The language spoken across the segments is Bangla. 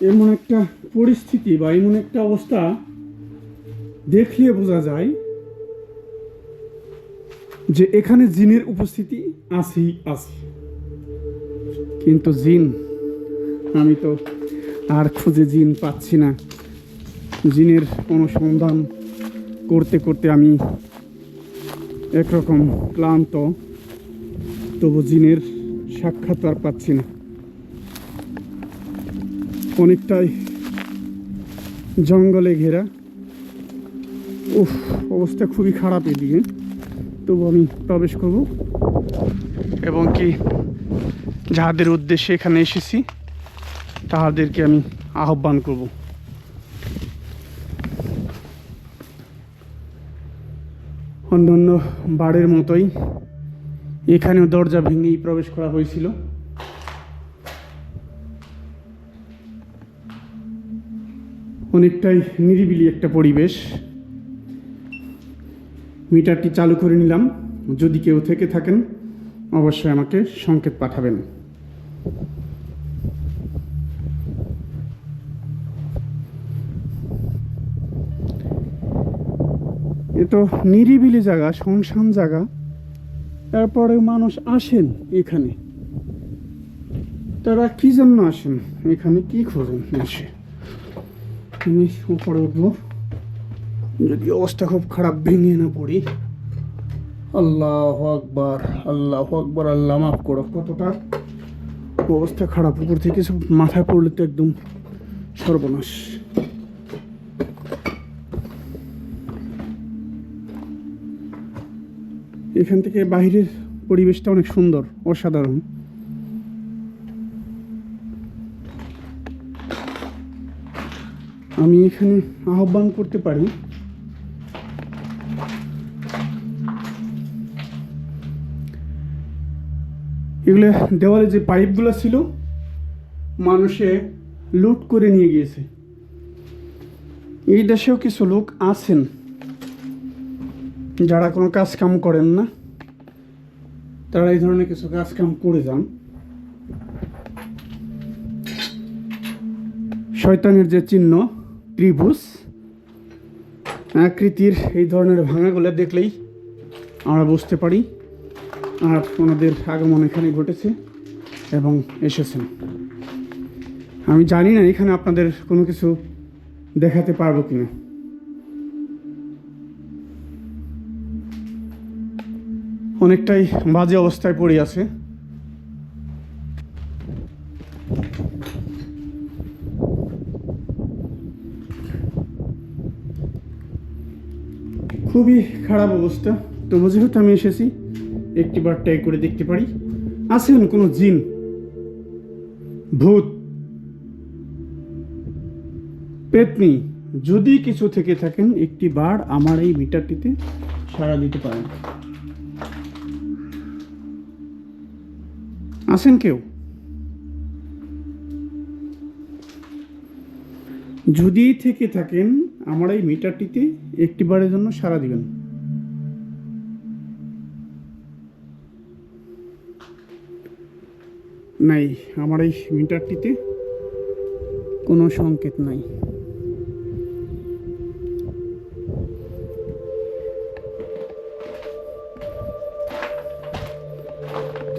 এমন একটা পরিস্থিতি বা এমন একটা অবস্থা দেখলে বোঝা যায় যে এখানে জিনের উপস্থিতি আছেই, আছে। কিন্তু জিন, আমি তো আর খুঁজে জিন পাচ্ছি না। জিনের অনুসন্ধান করতে করতে আমি একরকম ক্লান্ত, তবু জিনের সাক্ষাৎ আর পাচ্ছি না। অনেকটাই জঙ্গলে ঘেরা। উফ, অবস্থা খুবই খারাপ এদিকে। তবু আমি প্রবেশ করব। এবং কি যাহাদের উদ্দেশ্যে এখানে এসেছি, তাহাদেরকে আমি আহ্বান করব। অন্যান্য বাড়ির মতোই এখানেও দরজা ভেঙেই প্রবেশ করা হয়েছিল। অনেকটাই নিরিবিলি একটা পরিবেশ। মিটারটি চালু করে নিলাম। যদি কেউ থেকে থাকেন, অবশ্যই আমাকে সংকেত পাঠাবেন। এ তো নিরিবিলি জায়গা, শুনশান জায়গা। তারপরে মানুষ আসেন এখানে। তারা কি জন্য আসেন? এখানে কি খোঁজেন? এসে। আমি উপরে উঠবো। যদি অবস্থা খুব খারাপ ভেঙে না পড়ি। আল্লাহ আকবার আল্লাহ আকবার, আল্লাহ মাফ করো। কতটা অবস্থা খারাপ, উপর থেকে সব মাথায় পড়লে তো একদম সর্বনাশ। এখান থেকে বাইরের পরিবেশটা অনেক সুন্দর, অসাধারণ। আমি এখানে আহ্বান করতে পারি। এগুলো দেওয়ালে যে পাইপগুলো ছিল, মানুষে লুট করে নিয়ে গিয়েছে। এই দেশেও কিছু লোক আছেন, যারা কোনো কাজ কাম করেন না। তারা এই ধরনের কিছু কাজ কাম করে যান। শয়তানের যে চিহ্ন ত্রিভুজ। আকৃতির এই ধরনের ভাঙাগুলো দেখলেই আমরা বুঝতে পারি আর ওনাদের আগমন এখানে ঘটেছে এবং এসেছেন আমি জানি না এখানে আপনাদের কোনো কিছু দেখাতে পারব কিনা। অনেকটাই বাজে অবস্থায় পড়ে আছে। খুবই খারাপ অবস্থা। তবু যেহেতু আমি এসেছি একটি বার ট্রাই করে দেখতে পারি। আছেন কোনো জিন? ভূত। পেতনি, যদি কিছু থেকে থাকেন একটি বার আমার এই মিটারটিতে সাড়া দিতে পারেন। আছেন কেউ? যদি থেকে থাকেন আমার এই মিটারটিতে একটি বারের জন্য সাড়া দিবেন। নাই, আমার এই মিটারটিতে কোনো সংকেত নাই।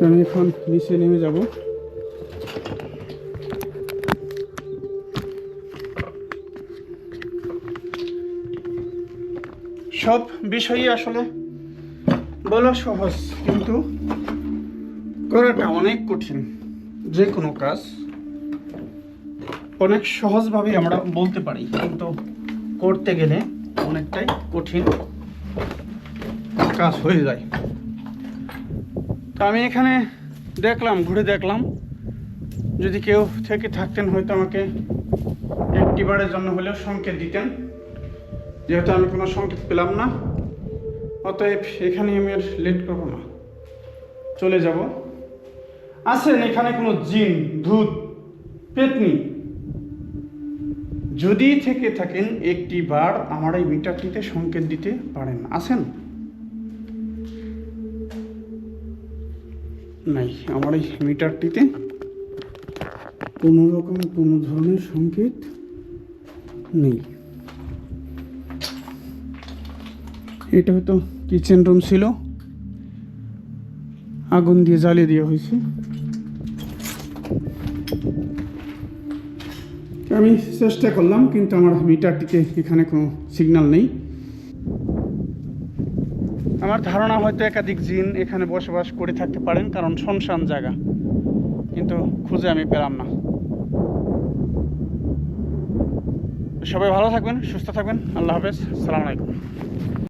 আমি এখন নিচে নেমে যাব। সব বিষয়ই আসলে বলা সহজ, কিন্তু করাটা অনেক কঠিন। যে কোনো কাজ অনেক সহজভাবে আমরা বলতে পারি, কিন্তু করতে গেলে অনেকটাই কঠিন কাজ হয়ে যায়। তো আমি এখানে দেখলাম, ঘুরে দেখলাম, যদি কেউ থেকে থাকতেন হয়তো আমাকে একটি বারের জন্য হলেও সংকেত দিতেন। যেহেতু আমি কোনো সংকেত পেলাম না, অতএব এখানে আমি আর লেট করব না। চলে যাব। আছেন এখানে কোনো জিন, ভূত, পেতনি? যদি থেকে থাকেন একটি বার আমার এই মিটারটিতে সংকেত দিতে পারেন। আছেন? নাই, আমার এই মিটারটিতে কোনো রকম কোনো ধরনের সংকেত নেই। এটা হয়তো কিচেন রুম ছিল। আগুন দিয়ে জ্বালিয়ে দেওয়া হয়েছে। আমি চেষ্টা করলাম, কিন্তু আমার মিটারটিতে এখানে কোনো সিগন্যাল নেই। আমার ধারণা হয়তো একাধিক জিন এখানে বসবাস করে থাকতে পারেন, কারণ শুনশান জায়গা। কিন্তু খুঁজে আমি পেলাম না। সবাই ভালো থাকবেন, সুস্থ থাকবেন। আল্লাহ হাফেজ। সালাম আলাইকুম।